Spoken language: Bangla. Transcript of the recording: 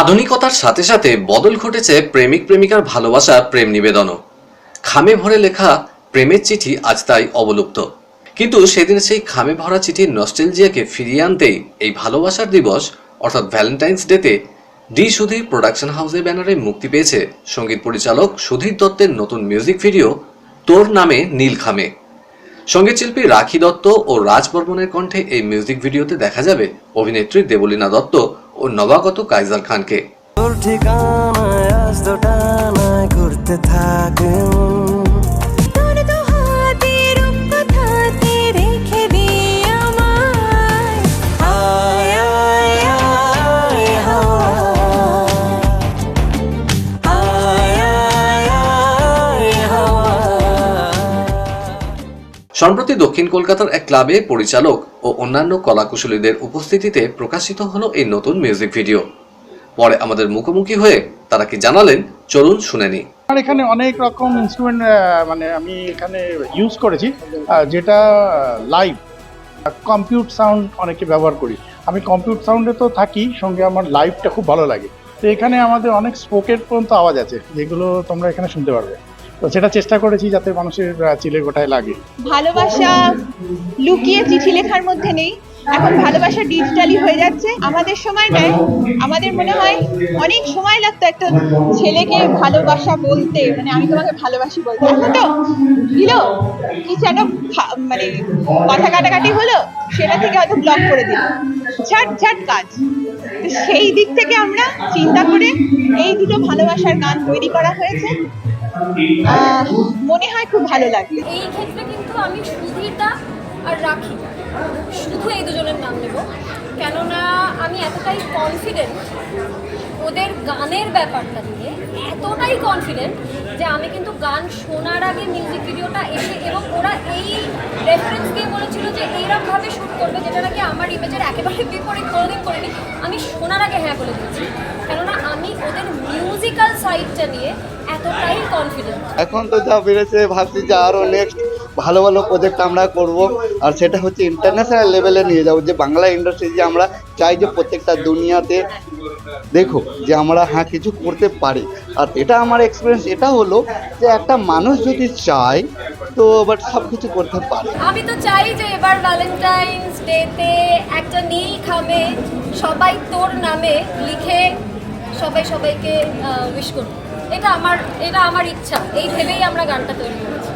আধুনিকতার সাথে সাথে বদল ঘটেছে প্রেমিক প্রেমিকার ভালোবাসা, প্রেম নিবেদনও। খামে ভরে লেখা প্রেমের চিঠি আজ তাই অবলুপ্ত। কিন্তু সেদিন সেই খামে ভরা চিঠির নস্টেলজিয়াকে ফিরিয়ে আনতেই এই ভালোবাসার দিবস, অর্থাৎ ভ্যালেন্টাইন্স ডেতে ডি সুধীর প্রোডাকশন হাউসের ব্যানারে মুক্তি পেয়েছে সংগীত পরিচালক সুধীর দত্তের নতুন মিউজিক ভিডিও তোর নামে নীল খামে। সঙ্গীতশিল্পী রাখি দত্ত ও রাজ বর্মনের কণ্ঠে এই মিউজিক ভিডিওতে দেখা যাবে অভিনেত্রী দেবলীনা দত্ত ও নবাগত কাইজাল খানকে ঠিকানায় আজ ঘুরতে থাকে সম্প্রতি দক্ষিণ কলকাতার এক ক্লাবে পরিচালক ও অন্যান্য কলাকুশলীদের উপস্থিতিতে প্রকাশিত হলো এই নতুন মিউজিক ভিডিও। পরে আমাদের মুখোমুখি হয়ে তারা কি জানালেন, চলুন শুনে নিই। আমার এখানে অনেক রকম ইনস্ট্রুমেন্ট মানে আমি এখানে ইউজ করেছি যেটা লাইভ কম্পিউট সাউন্ড অনেকে ব্যবহার করি। আমি কম্পিউট সাউন্ডে তো থাকি, সঙ্গে আমার লাইভটা খুব ভালো লাগে। তো এখানে আমাদের অনেক স্পোকের পর্যন্ত আওয়াজ আছে, যেগুলো তোমরা এখানে শুনতে পারবে। তো সেটা চেষ্টা করেছি যাতে মানুষের চিলে গোটায় লাগে। ভালোবাসা লুকিয়ে চিঠি লেখার মধ্যে নেই। এখন ভালোবাসা ডিজিটালি হয়ে যাচ্ছে। আমাদের সময়টায় আমাদের মনে হয় অনেক সময় লাগতো একটা ছেলেকে ভালোবাসা বলতে। মানে আমি তোমাকে ভালোবাসি বলতে। এখন তো? দিল কিছু একটা মানে কথা কাটাকাটি হলো, সেটা থেকে হয়তো ব্লক করে দিল। ঝাট ঝাট কাজ। সেই দিক থেকে আমরা চিন্তা করে এই দুটো ভালোবাসার গান তৈরি করা হয়েছে। মনে হয় খুব ভালো লাগবে। এই ক্ষেত্রে কিন্তু আমি সুধীরদা আর রাখি শুধু এই দুজনের নাম নেব। কেননা আমি এতটাই কনফিডেন্ট ওদের গানের ব্যাপারটা নিয়ে, এতটাই কনফিডেন্ট যে আমি কিন্তু গান শোনার আগে মিউজিক ভিডিওটা এসে এবং ওরা এই রেফারেন্স দিয়ে বলেছিল যে এইরকমভাবে শ্যুট করবে, যেটা নাকি আমার ইমেজের একেবারে বিপরীত কোনোদিন করিনি। আমি শোনার আগে হ্যাঁ বলে দিয়েছি। কেননা আমি ওদের মিউজিক্যাল সাইডটা নিয়ে এতটাই এখন তো যা বেড়েছে ভাবছি যে আরও নেক্সট ভালো ভালো প্রজেক্ট আমরা করব। আর সেটা হচ্ছে ইন্টারন্যাশনাল লেভেলে নিয়ে যাব। যে বাংলা ইন্ডাস্ট্রি যে আমরা চাই যে প্রত্যেকটা দুনিয়াতে দেখো যে আমরা হ্যাঁ কিছু করতে পারি। আর এটা আমার এক্সপিরিয়েন্স এটা হলো যে একটা মানুষ যদি চায় তো বাট সব কিছু করতে পারে। আমি তো চাই যে এবার ভ্যালেন্টাইন্স ডেতে একটা নীল খামে সবাই তোর নামে লিখে সবাই সবাইকে উইশ করুন এটা আমার এটা আমার ইচ্ছা। এই ভেবেই আমরা গানটা তৈরি করেছি।